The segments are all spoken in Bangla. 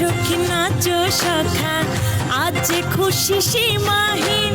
সখী নাচো সখা। আজ খুশি সীমাহীন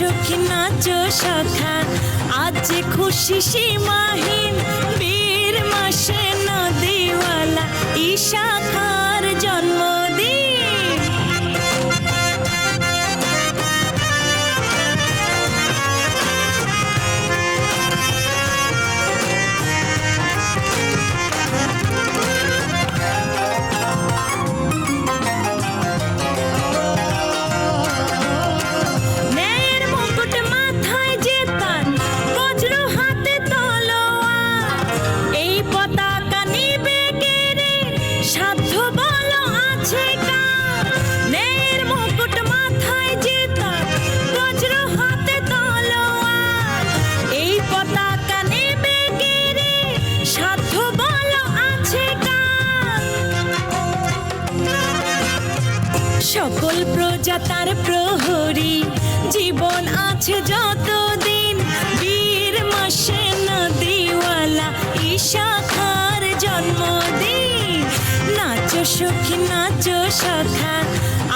সখী নাচো সখা। আজ যে খুশি সীমাহীন বীর মাসে নদীওয়ালা ঈশাখার সকল প্রজা তার প্রহরী, জীবন আছে যতদিন। বীর মাসে নদীওয়ালা ঈশাখার জন্মদিন। নাচো সখী, নাচ সখা,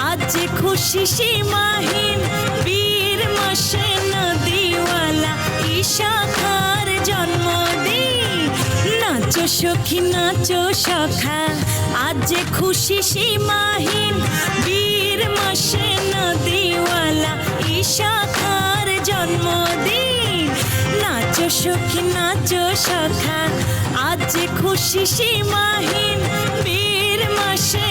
আজ খুশি সীমাহীন। বীর মাসে নদীওয়ালা জন্মদিন নাচো সখী, নাচো সখা। আজ যে খুশি সীমাহীন বীর মাসে নদীওয়ালা ঈশাখার জন্মদিন। নাচো সখী, নাচো সখা, আজ যে খুশি সীমাহীন বীর মাসে